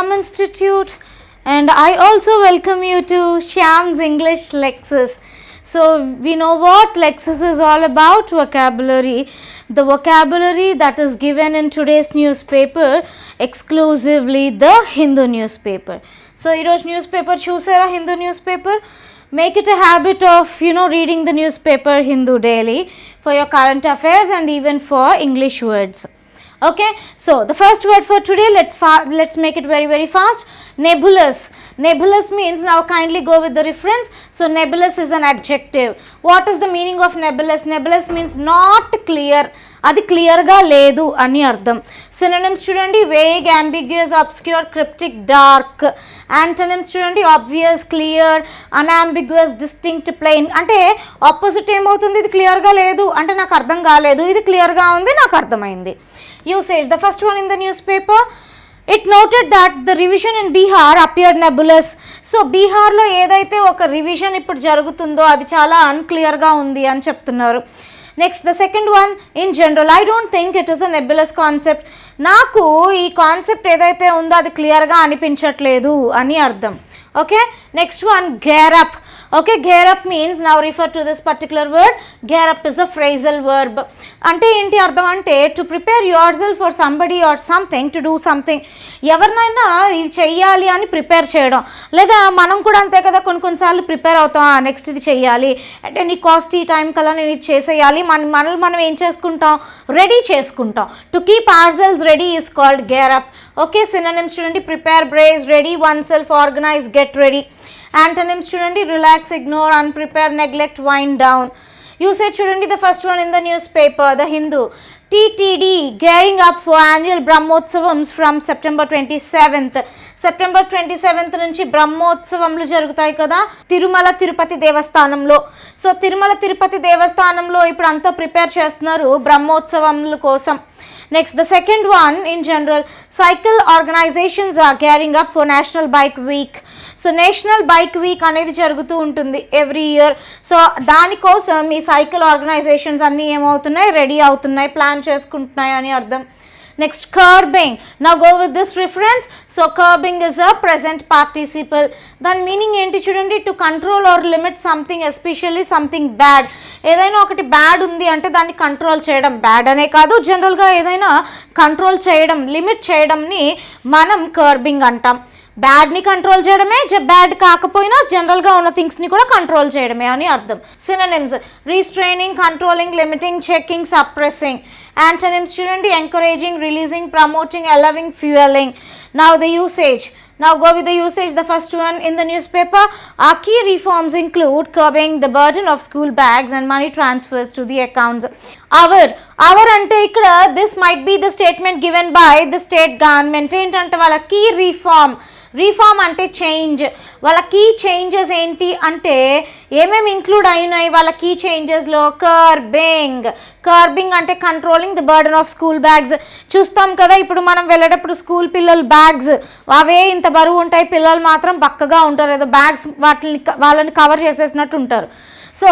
Shyam Institute and I also welcome you to Shyam's English Lexus. So we know what Lexus is all about vocabulary. The vocabulary that is given in today's newspaper exclusively the Hindu newspaper. So Eros newspaper choose a Hindu newspaper. Make it a habit of you know reading the newspaper Hindu daily for your current affairs and even for English words okay? So the first word for today let's let's make it very very fast. Nebulous. Nebulous means now kindly go with the reference. So nebulous is an adjective. What is the meaning of nebulous? Nebulous means not clear అది క్లియర్గా లేదు అని అర్థం. Synonyms చూడండి vague ambiguous obscure cryptic dark antonyms చూడండి obvious clear unambiguous distinct plain అంటే opposite ఏమవుతుంది? ఇది క్లియర్గా లేదు. అంటే నాకు అర్థం కాలేదు. ఇది క్లియర్గా ఉంది నాకు అర్థమైంది. Usage the first one in the newspaper it noted that the revision in Bihar appear nebulous so బీహార్లో ఏదైతే ఒక రివిజన్ ఇప్పుడు జరుగుతుందో అది చాలా అన్క్లియర్గా ఉంది అని చెప్తున్నారు. Next the second one in general I don't think it is a nebulous concept నాకు ఈ కాన్సెప్ట్ ఏదైతే ఉందో అది క్లియర్గా అనిపించట్లేదు అని అర్థం. Okay next one gear up okay gear up means now refer to this particular word gear up is a phrasal verb అంటే ఏంటి అర్థం అంటే to prepare yourself for somebody or something to do something ఎవరినైనా ఇది చెయ్యాలి అని prepare చేయడం. లేదా మనం కూడా అంతే కదా కొన్ని కొన్నిసార్లు ప్రిపేర్ అవుతాం. నెక్స్ట్ ఇది చెయ్యాలి. అంటే నీ కాస్ట్ ఈ టైం కల్లా నేను ఇది చేసేయాలి. మన మనల్ని మనం ఏం చేసుకుంటాం? రెడీ చేసుకుంటాం. To keep ourselves ready is called gear up okay synonyms చూడండి. Prepare brace ready oneself organise get ready antonyms చూడండి. Relax ignore unprepare neglect wind down usage చూడండి the first one in the newspaper the Hindu T T D gearing up for annual Brahmotsavams from September twenty seventh September twenty seventh నుంచి బ్రహ్మోత్సవంలు జరుగుతాయి కదా తిరుమల తిరుపతి దేవస్థానంలో. So Tirumala Tirupati దేవస్థానంలో ఇప్పుడు అంతా prepare చేస్తున్నారు బ్రహ్మోత్సవముల కోసం. Next the second one in general cycle organisations are gearing up for national bike week so national bike week అనేది జరుగుతూ ఉంటుంది ఎవ్రీ ఇయర్. సో దానికోసం ఈ సైకిల్ ఆర్గనైజేషన్స్ అన్నీ ఏమవుతున్నాయి? రెడీ అవుతున్నాయి ప్లాన్ చేసుకుంటున్నాయి అని అర్థం. Next curbing. నా go with this reference so curbing is a present participle దాని మీనింగ్ ఏంటి చూడండి? To control or limit something especially something bad ఏదైనా ఒకటి బ్యాడ్ ఉంది అంటే దాన్ని కంట్రోల్ చేయడం బ్యాడ్ అనే కాదు. జనరల్గా ఏదైనా కంట్రోల్ చేయడం లిమిట్ చేయడంని మనం కర్బింగ్ అంటాం. బ్యాడ్ని కంట్రోల్ చేయడమే బ్యాడ్ కాకపోయినా జనరల్గా ఉన్న థింగ్స్ని కూడా కంట్రోల్ చేయడమే అని అర్థం synonyms restraining controlling limiting checking suppressing antonyms చూడండి encouraging releasing promoting allowing fuelling now the usage Now go with the usage. The first one in the newspaper. Our key reforms include curbing the burden of school bags and money transfers to the accounts. Our our అంటే ఇక్కడ this might be the statement given by the state government ఏంటంటే వాళ్ళ key reform reform అంటే change. వాళ్ళ key changes ఏంటి అంటే ఏమేమి include అయినాయి వాళ్ళ కీ చేంజెస్లో కర్బింగ్ కర్బింగ్ అంటే controlling the burden of school bags చూస్తాం కదా ఇప్పుడు మనం వెళ్ళేటప్పుడు స్కూల్ పిల్లల బ్యాగ్స్ అవే ఇంత బరువు ఉంటాయి పిల్లలు మాత్రం బక్కగా ఉంటారు. ఏదో బ్యాగ్స్ వాటిని వాళ్ళని కవర్ చేసేసినట్టు ఉంటారు. సో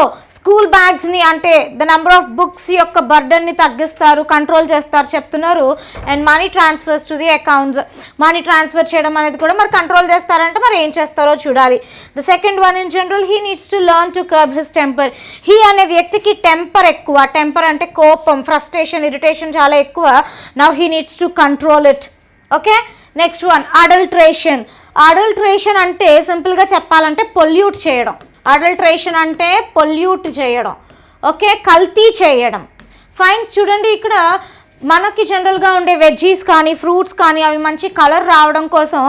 స్కూల్ బ్యాగ్స్ని అంటే ద నెంబర్ ఆఫ్ బుక్స్ యొక్క బర్డన్ని తగ్గిస్తారు కంట్రోల్ చేస్తారు చెప్తున్నారు. And money transfers to the accounts. Money transfer చేయడం అనేది కూడా మరి కంట్రోల్ చేస్తారంటే మరి ఏం చేస్తారో చూడాలి. The second one in general he needs to learn to curb his temper. He అనే వ్యక్తికి టెంపర్ ఎక్కువ. టెంపర్ అంటే కోపం ఫ్రస్ట్రేషన్ ఇరిటేషన్ చాలా ఎక్కువ. Now he needs to control it. Okay? Next one adulteration. Adulteration అంటే సింపుల్గా చెప్పాలంటే పొల్యూట్ చేయడం. అడల్ట్రేషన్ అంటే పొల్యూట్ చేయడం. ఓకే కల్తీ చేయడం. ఫైన్ చూడండి ఇక్కడ మనకి జనరల్గా ఉండే వెజ్జీస్ కానీ ఫ్రూట్స్ కానీ అవి మంచి కలర్ రావడం కోసం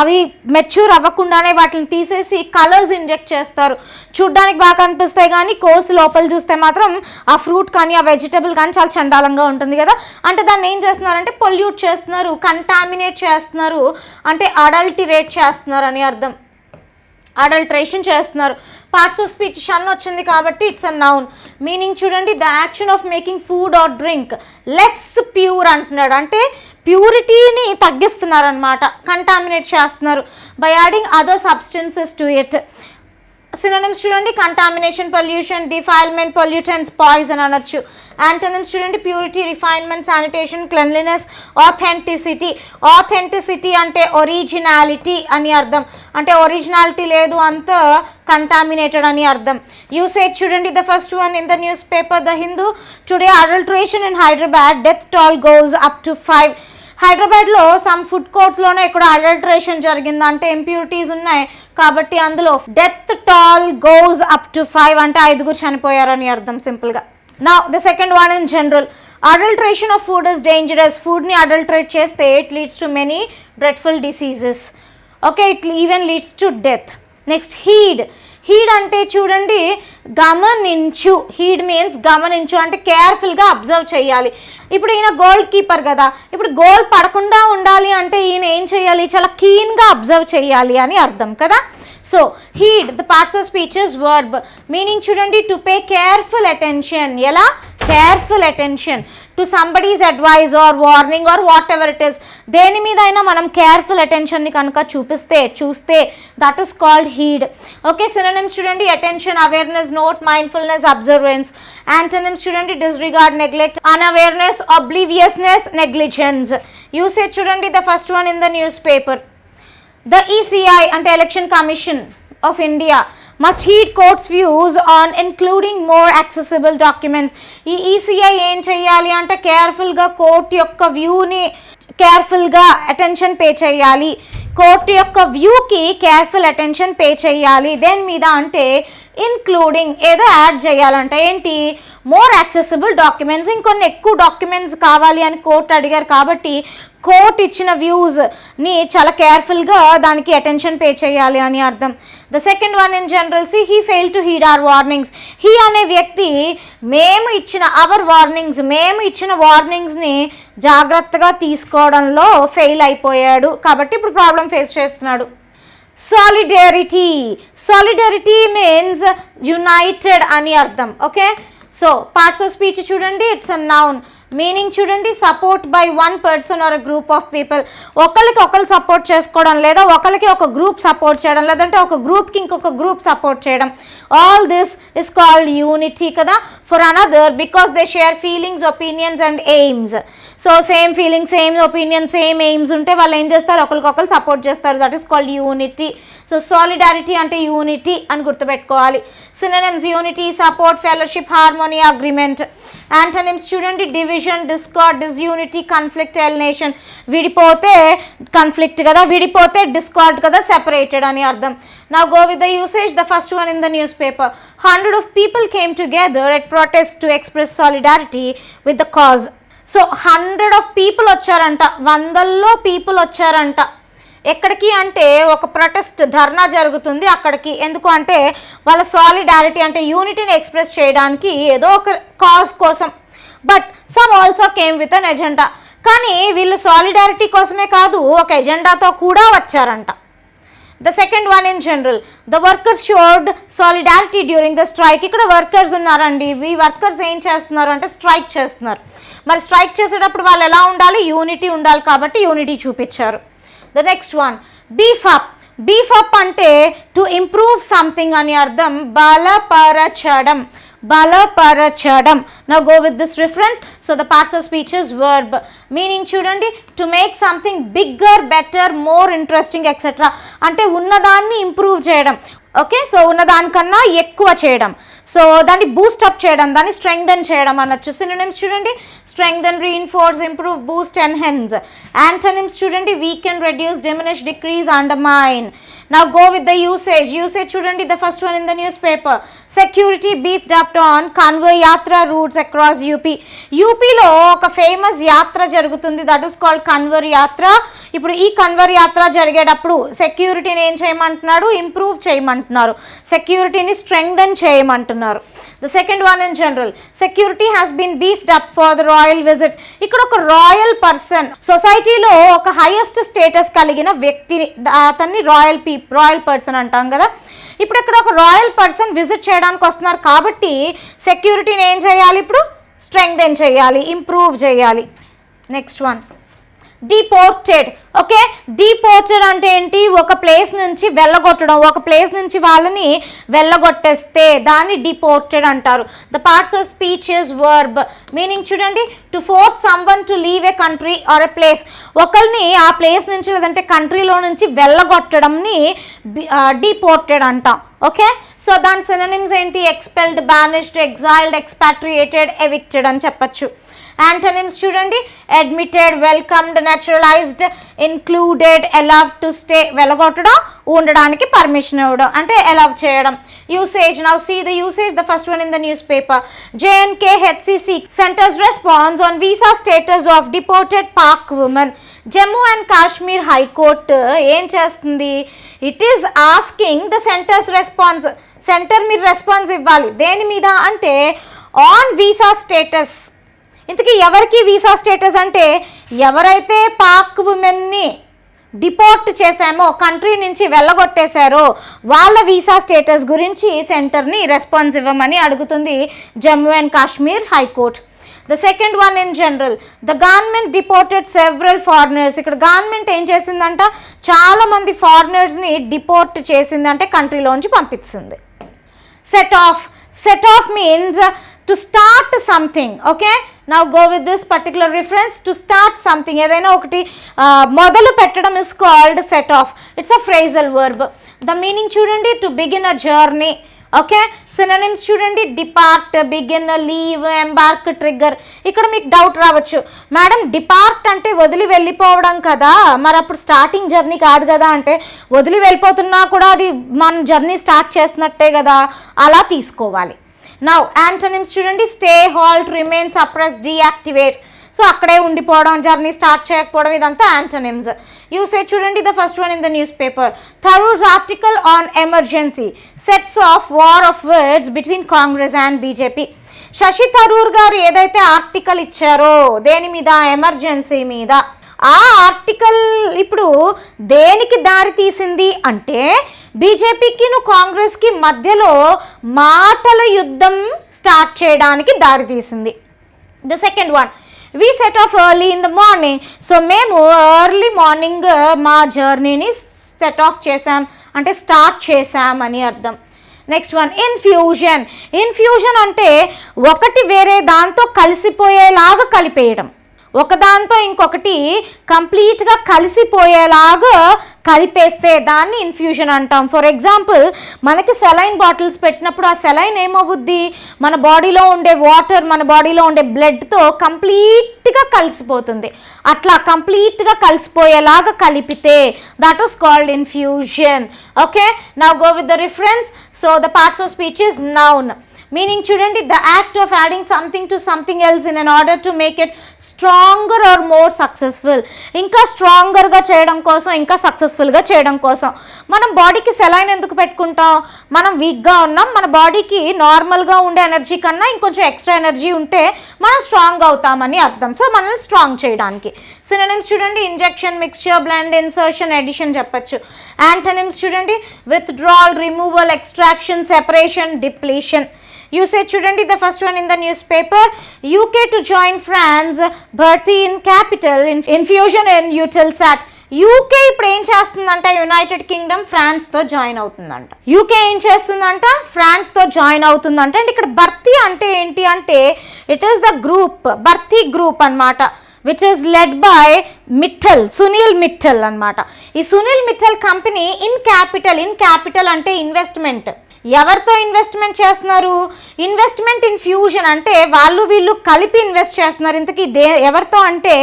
అవి మెచ్యూర్ అవ్వకుండానే వాటిని తీసేసి కలర్స్ ఇంజెక్ట్ చేస్తారు. చూడ్డానికి బాగా కనిపిస్తాయి కానీ కోసి లోపల చూస్తే మాత్రం ఆ ఫ్రూట్ కానీ ఆ వెజిటబుల్ కానీ చాలా చండాలంగా ఉంటుంది కదా. అంటే దాన్ని ఏం చేస్తున్నారంటే పొల్యూట్ చేస్తున్నారు కంటామినేట్ చేస్తున్నారు అంటే అడల్టిరేట్ చేస్తున్నారు అని అర్థం. అడల్ట్రేషన్ చేస్తున్నారు. పార్ట్స్ ఆఫ్ స్పీచ్ షన్ వచ్చింది కాబట్టి ఇట్స్ అ నౌన్ మీనింగ్ చూడండి the action of making food or drink less pure అంటున్నాడు. అంటే ప్యూరిటీని తగ్గిస్తున్నారు అనమాట కంటామినేట్ చేస్తున్నారు. By adding other substances to it synonyms చూడండి. Contamination pollution defilement pollutants poison అనొచ్చు. యాంటనిమ్స్ చూడండి. Purity refinement sanitation cleanliness authenticity authenticity అంటే ఒరిజినాలిటీ అని అర్థం. అంటే ఒరిజినాలిటీ లేదు అంత కంటామినేటెడ్ అని అర్థం. యూసేజ్ చూడండి. The first one in the newspaper the Hindu today adulteration in Hyderabad death toll goes up to five హైదరాబాద్లో సమ్ ఫుడ్ కోర్ట్స్లోనే ఇక్కడ అడల్ట్రేషన్ జరిగింది. అంటే ఇంప్యూరిటీస్ ఉన్నాయి. కాబట్టి అందులో death toll goes up to five అంటే ఐదుగురు చనిపోయారని అర్థం సింపుల్గా నా the second one in general adulteration of food is dangerous ఫుడ్ని అడల్ట్రేట్ చేస్తే it leads to many dreadful diseases okay it even leads to death next heed heed అంటే చూడండి గమనించు. హీడ్ మీన్స్ గమనించు అంటే కేర్ఫుల్గా అబ్జర్వ్ చేయాలి. ఇప్పుడు ఈయన గోల్ కీపర్ కదా. ఇప్పుడు గోల్ పడకుండా ఉండాలి అంటే ఈయన ఏం చేయాలి? చాలా కీన్గా అబ్జర్వ్ చేయాలి అని అర్థం కదా? So heed the parts of speeches word meaning చూడండి టు పే కేర్ఫుల్ అటెన్షన్ ఎలా? Careful attention to somebody's advice or warning or whatever it is దేని మీద అయినా మనం కేర్ఫుల్ అటెన్షన్ని కనుక చూపిస్తే చూస్తే that is called heed okay synonyms చూడండి. Attention awareness note mindfulness observance antonyms చూడండి. Disregard neglect unawareness obliviousness negligence usage చూడండి. The first one in the newspaper the ECI అంటే election commission of India must heed courts views on including more accessible documents ఈ ECI ఏం చేయాలి అంటే కేర్ఫుల్గా court యొక్క వ్యూని కేర్ఫుల్గా అటెన్షన్ పే చేయాలి కోర్టు యొక్క వ్యూకి కేర్ఫుల్ అటెన్షన్ పే చేయాలి దేని మీద అంటే ఇన్క్లూడింగ్ ఏదో యాడ్ చేయాలంట ఏంటి? మోర్ యాక్సెసిబుల్ డాక్యుమెంట్స్ ఇంకొన్ని ఎక్కువ డాక్యుమెంట్స్ కావాలి అని కోర్టు అడిగారు కాబట్టి కోర్ట్ ఇచ్చిన వ్యూస్ని చాలా కేర్ఫుల్గా దానికి అటెన్షన్ పే చేయాలి అని అర్థం. The second one in general see he fail to heed or warnings he అనే వ్యక్తి మేము ఇచ్చిన అవర్ వార్నింగ్స్ మేము ఇచ్చిన వార్నింగ్స్ని జాగ్రత్తగా తీసుకోవడంలో ఫెయిల్ అయిపోయాడు. కాబట్టి ఇప్పుడు ప్రాబ్లం ఫేస్ చేస్తున్నాడు. సాలిడారిటీ సాలిడారిటీ మీన్స్ యునైటెడ్ అని అర్థం. Okay so parts of speech చూడండి. ఇట్స్ అ నౌన్ మీనింగ్ చూడండి support by one person or group of people ఒకరికి ఒకరు సపోర్ట్ చేసుకోవడం లేదా ఒకరికి ఒక గ్రూప్ సపోర్ట్ చేయడం లేదంటే ఒక గ్రూప్కి ఇంకొక గ్రూప్ సపోర్ట్ చేయడం. All this is called unity కదా? For another because they share feelings opinions and aims so same feelings same opinions same aims ఉంటే వాళ్ళు ఏం చేస్తారు? ఒకరికొకరు సపోర్ట్ చేస్తారు. That is called unity so solidarity అంటే యూనిటీ అని గుర్తుపెట్టుకోవాలి. Synonyms unity support fellowship harmony agreement antonyms చూడండి division discord disunity conflict alienation విడిపోతే కన్ఫ్లిక్ట్ కదా విడిపోతే డిస్కార్డ్ కదా సెపరేటెడ్ అని అర్థం. Now go with the usage the first one in the newspaper hundred of people came together at protest to express solidarity with the cause so hundred of people వచ్చారంట వందల్లో people వచ్చారంట. ఎక్కడికి అంటే ఒక protest ధర్నా జరుగుతుంది. అక్కడికి ఎందుకు అంటే వాళ్ళ సాలిడారిటీ అంటే యూనిటీని ఎక్స్ప్రెస్ చేయడానికి ఏదో ఒక కాజ్ కోసం. But some also came with an agenda. కానీ వీళ్ళు సాలిడారిటీ కోసమే కాదు ఒక ఎజెండాతో కూడా వచ్చారంట. The second one in general. The workers showed solidarity during the strike. ఇక్కడ వర్కర్స్ ఉన్నారండి. ఈ వర్కర్స్ ఏం చేస్తున్నారు అంటే స్ట్రైక్ చేస్తున్నారు. మరి స్ట్రైక్ చేసేటప్పుడు వాళ్ళు ఎలా ఉండాలి? యూనిటీ ఉండాలి కాబట్టి యూనిటీ చూపించారు. The next one beef beef up beef up అంటే టు ఇంప్రూవ్ సంథింగ్ అని అర్థం బలపరచడం బలపరచడం. Now go with this reference so the parts of speech is verb meaning చూడండి to make something bigger better more interesting etcetera అంటే ఉన్నదాన్ని improve చేయడం okay? So ఉన్న దానికన్నా ఎక్కువ చేయడం. సో దాన్ని బూస్టప్ చేయడం దాన్ని స్ట్రెంగ్దన్ చేయడం అనొచ్చు. సినిమ్స్ చూడండి. Strengthen reinforce improve boost enhance antonyms చూడండి. Weaken reduce diminish decrease undermine now go with the usage usage చూడండి. The first one in the newspaper security beefed on Kanwar Yatra routes across UP యూపీలో ఒక famous యాత్ర జరుగుతుంది. That is called Kanwar యాత్ర ఇప్పుడు ఈ కన్వర్ యాత్ర జరిగేటప్పుడు సెక్యూరిటీని ఏం చేయమంటున్నాడు? ఇంప్రూవ్ అంటున్నారు. సెక్యూరిటీని స్ట్రెంగ్దన్ చేయమంటున్నారు. The second one in general. Security has been beefed up for the royal visit. ఇక్కడ ఒక రాయల్ పర్సన్ సొసైటీలో ఒక హైయెస్ట్ స్టేటస్ కలిగిన వ్యక్తిని అతన్ని రాయల్ పీ రాయల్ పర్సన్ అంటాం కదా. ఇప్పుడు ఇక్కడ ఒక రాయల్ పర్సన్ విజిట్ చేయడానికి వస్తున్నారు కాబట్టి సెక్యూరిటీని ఏం చేయాలి ఇప్పుడు? స్ట్రెంగ్దెన్ చేయాలి ఇంప్రూవ్ చేయాలి. Next one. Deported okay deported అంటే ఏంటి? ఒక ప్లేస్ నుంచి వెళ్ళగొట్టడం. ఒక ప్లేస్ నుంచి వాళ్ళని వెళ్ళగొట్టేస్తే దాన్ని డిపోర్టెడ్ అంటారు. The parts of speech is verb meaning చూడండి. To force someone to leave a country or a place ఒకరిని ఆ ప్లేస్ నుంచి లేదంటే కంట్రీలో నుంచి వెళ్ళగొట్టడంని డిపోర్టెడ్ అంటాం. ఓకే సో దాని సినోనిమ్స్ ఏంటి? Expelled banished exiled expatriated evicted అని చెప్పచ్చు. యాంటనిమ్స్ చూడండి. Admitted welcomed naturalized included allow to stay వెలగొట్టడం ఉండడానికి పర్మిషన్ ఇవ్వడం. అంటే అలవ్ చేయడం. Usage now see the usage the first one in the newspaper JNK HCC centre's response on visa status of deported Pak women Jammu and Kashmir high court ఏం చేస్తుంది? It is asking the centre's response centre మీరు response ఇవ్వాలి. దేని మీద? అంటే on visa status ఇంతకీ ఎవరికి visa status అంటే ఎవరైతే పాక్ ఉమెన్ని డిపోర్ట్ చేశామో కంట్రీ నుంచి వెళ్ళగొట్టేశారో వాళ్ళ వీసా స్టేటస్ గురించి సెంటర్ని రెస్పాన్స్ ఇవ్వమని అడుగుతుంది Jammu and Kashmir high court. The second one in general the government deported several foreigners ఇక్కడ గవర్నమెంట్ ఏం చేసిందంట? చాలామంది ఫారినర్స్ని డిపోర్ట్ చేసిందంటే కంట్రీలోంచి పంపిస్తుంది. Set off set off means to start something okay now go with this particular reference to start something ఏదైనా ఒకటి మొదలు పెట్టడం is called set off it's a phrasal verb the meaning చూడండి to begin a journey okay synonyms చూడండి depart begin leave embark trigger ఇక్కడ మీకు doubt రావచ్చు. Madam depart అంటే వదిలి వెళ్ళిపోవడం కదా? మరి అప్పుడు స్టార్టింగ్ జర్నీ కాదు కదా అంటే వదిలి వెళ్ళిపోతున్నా కూడా అది మనం జర్నీ స్టార్ట్ చేస్తున్నట్టే కదా? అలా తీసుకోవాలి. నౌ యాంటనిమ్స్ చూడండి stay halt remain suppress deactivate so అక్కడే ఉండిపోవడం జర్నీ స్టార్ట్ చేయకపోవడం ఇదంతా యాంటనిమ్స్ యూసేజ్ చూడండి the first one in the newspaper Tharoor's article on emergency sets off war of words between Congress and BJP Shashi Tharoor garu ఏదైతే article ఇచ్చారో దేని మీద? Emergency మీద. ఆ ఆర్టికల్ ఇప్పుడు దేనికి దారి తీసింది? అంటే బీజేపీకిను కాంగ్రెస్కి మధ్యలో మాటల యుద్ధం స్టార్ట్ చేయడానికి దారితీసింది. The second one we set off early in the morning so మేము ఎర్లీ మార్నింగ్ uh, మా జర్నీని సెట్ ఆఫ్ చేసాం అంటే స్టార్ట్ చేసాం అని అర్థం. నెక్స్ట్ వన్ ఇన్ఫ్యూజన్ ఇన్ఫ్యూజన్ అంటే ఒకటి వేరే దాంతో కలిసిపోయేలాగా కలిపేయడం. ఒకదాంతో ఇంకొకటి కంప్లీట్గా కలిసిపోయేలాగా కలిపేస్తే దాన్ని ఇన్ఫ్యూషన్ అంటాం. ఫర్ ఎగ్జాంపుల్ మనకి సెలైన్ బాటిల్స్ పెట్టినప్పుడు ఆ సెలైన్ ఏమవుద్ది? మన బాడీలో ఉండే వాటర్ మన బాడీలో ఉండే బ్లడ్తో కంప్లీట్గా కలిసిపోతుంది. అట్లా కంప్లీట్గా కలిసిపోయేలాగా కలిపితే that was called infusion okay now go with the reference so the parts of speech is noun meaning చూడండి the act of adding something to something else in an order to make it stronger or more successful ఇంకా స్ట్రాంగర్గా చేయడం కోసం ఇంకా సక్సెస్ఫుల్గా చేయడం కోసం. మనం బాడీకి సెలైన్ ఎందుకు పెట్టుకుంటాం? మనం వీక్గా ఉన్నాం. మన బాడీకి నార్మల్గా ఉండే ఎనర్జీ కన్నా ఇంకొంచెం ఎక్స్ట్రా ఎనర్జీ ఉంటే మనం స్ట్రాంగ్ అవుతామని అర్థం. సో మనల్ని స్ట్రాంగ్ చేయడానికి. సిననిమ్స్ చూడండి injection mixture blend insertion addition చెప్పచ్చు. యాంటనిమ్స్ చూడండి withdrawal removal extraction separation depletion usage చూడండి the first one in the newspaper UK to join France Bharti in capital in infusion in Eutelsat UK ఇప్పుడు ఏం చేస్తుందంట? United Kingdom ఫ్రాన్స్తో join అవుతుందంట. UK ఏం చేస్తుందంట? ఫ్రాన్స్తో జాయిన్ అవుతుందంట. అండ్ ఇక్కడ భర్తీ అంటే ఏంటి అంటే it is the group Bharti group అనమాట which is led by Mittal Sunil Mittal అన్నమాట. ఈ Sunil Mittal company in capital in capital అంటే ఇన్వెస్ట్మెంట్ ఎవరితో ఇన్వెస్ట్మెంట్ చేస్తున్నారు? ఇన్వెస్ట్మెంట్ ఇన్ ఫ్యూజన్ అంటే వాళ్ళు వీళ్ళు కలిపి ఇన్వెస్ట్ చేస్తున్నారు. ఇంతకీ దే ఎవరితో అంటే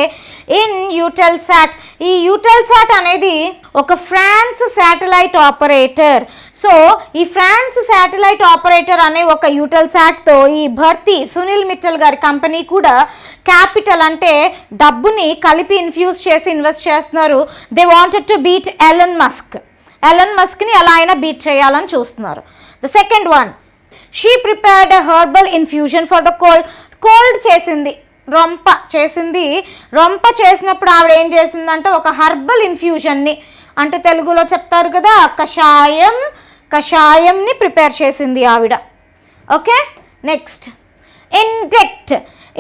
ఇన్ యూటెల్సాట్ ఈ యూటెల్సాట్ అనేది ఒక ఫ్రాన్స్ శాటిలైట్ ఆపరేటర్. సో ఈ ఫ్రాన్స్ శాటిలైట్ ఆపరేటర్ అనే ఒక యూటెల్సాట్తో ఈ భర్తీ సునీల్ మిట్టల్ గారి కంపెనీ కూడా క్యాపిటల్ అంటే డబ్బుని కలిపి ఇన్ఫ్యూజ్ చేసి ఇన్వెస్ట్ చేస్తున్నారు. They wanted to beat Elon Musk Elon మస్క్ని ఎలా అయినా బీట్ చేయాలని చూస్తున్నారు. The second one she prepared herbal infusion for the cold cold చేసింది రొంప చేసింది. రొంప చేసినప్పుడు ఆవిడ ఏం చేసిందంటే ఒక హర్బల్ ఇన్ఫ్యూజన్ని అంటే తెలుగులో చెప్తారు కదా కషాయం కషాయంని ప్రిపేర్ చేసింది ఆవిడ. ఓకే నెక్స్ట్ ఇండెక్ట్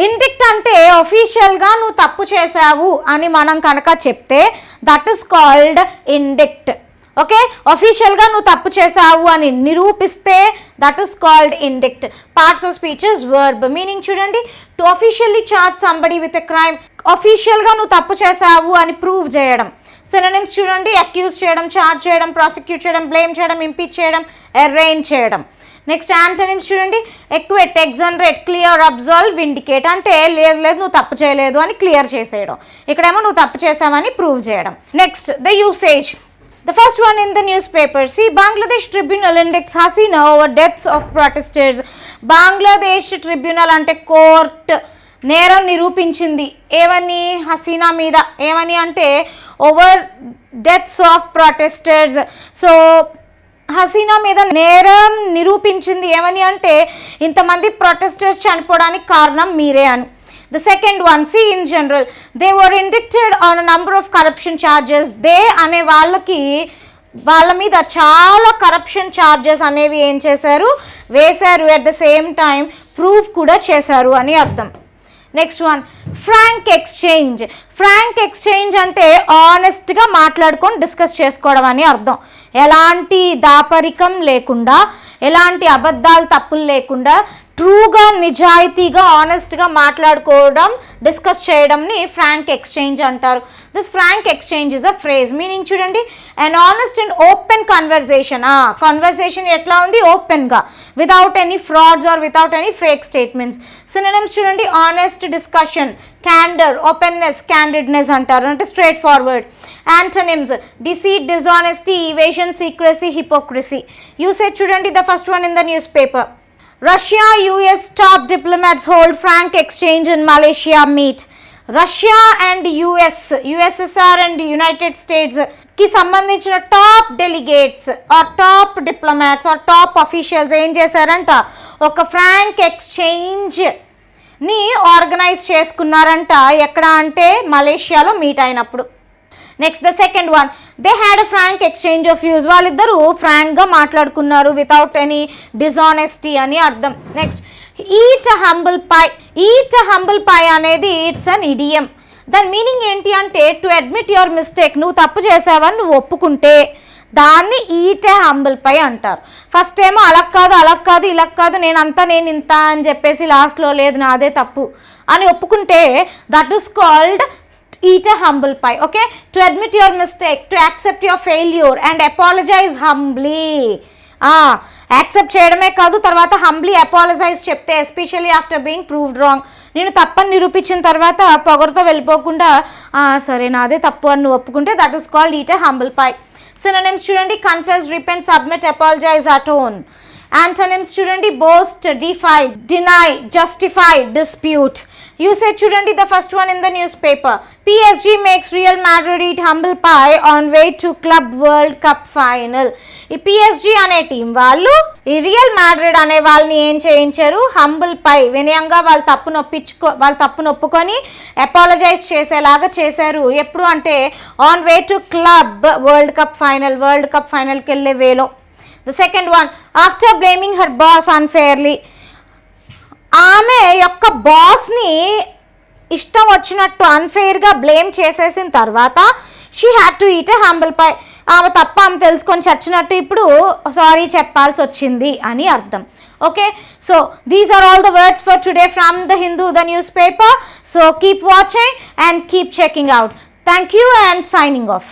ఇండిక్ట్ అంటే ఒఫీషియల్గా నువ్వు తప్పు చేసావు అని మనం కనుక చెప్తే that is called indict okay? ఒఫీషియల్గా నువ్వు తప్పు చేసావు అని నిరూపిస్తే that is called indict parts of speeches verb meaning చూడండి to officially charge somebody with a crime ఒఫీషియల్గా నువ్వు తప్పు చేసావు అని ప్రూవ్ చేయడం. సిననిమ్స్ చూడండి అక్యూజ్ చేయడం చార్జ్ చేయడం ప్రాసిక్యూట్ చేయడం బ్లేమ్ చేయడం ఇంపీచ్ చేయడం అరేంజ్ చేయడం. నెక్స్ట్ యాంటనిమ్స్ చూడండి acquit exonerate clear absolve indicate అంటే లేదు లేదు నువ్వు తప్పు చేయలేదు అని క్లియర్ చేసేయడం. ఇక్కడేమో నువ్వు తప్పు చేసావని ప్రూవ్ చేయడం. Next the usage The first one in the newspaper. See, Bangladesh Tribunal indicts Hasina over deaths of protesters. Bangladesh tribunal అంటే కోర్ట్ నేరం నిరూపించింది. ఏమని? హసీనా మీద. ఏమని అంటే over deaths of protesters so Hasina మీద నేరం నిరూపించింది. ఏమని అంటే ఇంతమంది ప్రొటెస్టర్స్ చనిపోవడానికి కారణం మీరే అని the second one in in general they indicted indicted on number of corruption charges they అనే వాళ్ళకి వాళ్ళ మీద చాలా కరప్షన్ ఛార్జెస్ అనేవి ఏం చేశారు? వేశారు. At the same time proof కూడా చేశారు అని అర్థం. Next one frank exchange frank exchange అంటే ఆనెస్ట్గా మాట్లాడుకొని డిస్కస్ చేసుకోవడం అని అర్థం. ఎలాంటి దాపరికం లేకుండా ఎలాంటి అబద్ధాలు తప్పులు లేకుండా ట్రూగా నిజాయితీగా ఆనెస్ట్గా మాట్లాడుకోవడం డిస్కస్ చేయడంని ఫ్రాంక్ ఎక్స్చేంజ్ అంటారు. This frank exchange is a phrase meaning చూడండి and honest and open conversation conversation ఎట్లా ఉంది? ఓపెన్గా without any frauds or without any fake statements synonyms చూడండి honest discussion candour openness candidness అంటారు. అంటే straightforward antonyms deceit dishonesty evasion secrecy hypocrisy usage చూడండి the first one in the newspaper Russia US top diplomats hold frank exchange in Malaysia meet Russia and US USSR and United స్టేట్స్కి సంబంధించిన top delegates or top diplomats or top officials ఏం చేశారంట? ఒక Frank ఎక్స్చేంజ్ని organise చేసుకున్నారంట. ఎక్కడ అంటే మలేషియాలో meet అయినప్పుడు. Next the second one they had a frank exchange of views వాళ్ళిద్దరూ ఫ్రాంక్గా మాట్లాడుకున్నారు వితౌట్ ఎనీ డిజానెస్టీ అని అర్థం. Next eat humble pie eat humble pie అనేది ఇట్స్ అన్ ఇడియం దాని మీనింగ్ ఏంటి అంటే టు అడ్మిట్ యువర్ మిస్టేక్ నువ్వు తప్పు చేసావని నువ్వు ఒప్పుకుంటే దాన్ని ఈటే హంబుల్ పై అంటారు. ఫస్ట్ ఏమో అలా కాదు అలా కాదు ఇలా కాదు నేను అంతా నేను ఇంత అని చెప్పేసి లాస్ట్లో లేదు నాదే తప్పు అని ఒప్పుకుంటే that is called eat a humble pie okay? To admit your mistake to accept your failure and apologize humbly. Accept చేయడమే కాదు తర్వాత హంబ్లీ అపాలజైజ్ చెప్తే especially after being proved wrong నేను తప్పని నిరూపించిన తర్వాత పొగరుతో వెళ్ళిపోకుండా సరే నాదే తప్పు అని నువ్వు ఒప్పుకుంటే that is called eat a humble pie synonyms చూడండి confuse repent submit apologize atone antonyms చూడండి boast defy deny justify dispute usage చూడండి the first one in the newspaper PSG makes Real Madrid eat humble pie on way to club world cup final ఈ PSG అనే team వాళ్ళు ఈ real Madrid అనే వాళ్ళని ఏం చేయించారు? హంబుల్ పై వినయంగా వాళ్ళు తప్పు నొప్పించుకో వాళ్ళు తప్పు నొప్పుకొని అపాలజైజ్ చేసేలాగా చేశారు. ఎప్పుడు అంటే on way to club world cup final world cup ఫైనల్కి వెళ్ళే వేలో. The second one after blaming her boss unfairly ఆమె యొక్క బాస్ని ఇష్టం వచ్చినట్టు అన్ఫెయిర్గా బ్లేమ్ చేసేసిన తర్వాత she had to eat a humble pie ఆమె తప్ప ఆమె తెలుసుకొని చచ్చినట్టు ఇప్పుడు సారీ చెప్పాల్సి వచ్చింది అని అర్థం. Okay so these are all the words for today from the Hindu the newspaper so keep watching and keep checking out thank you and signing off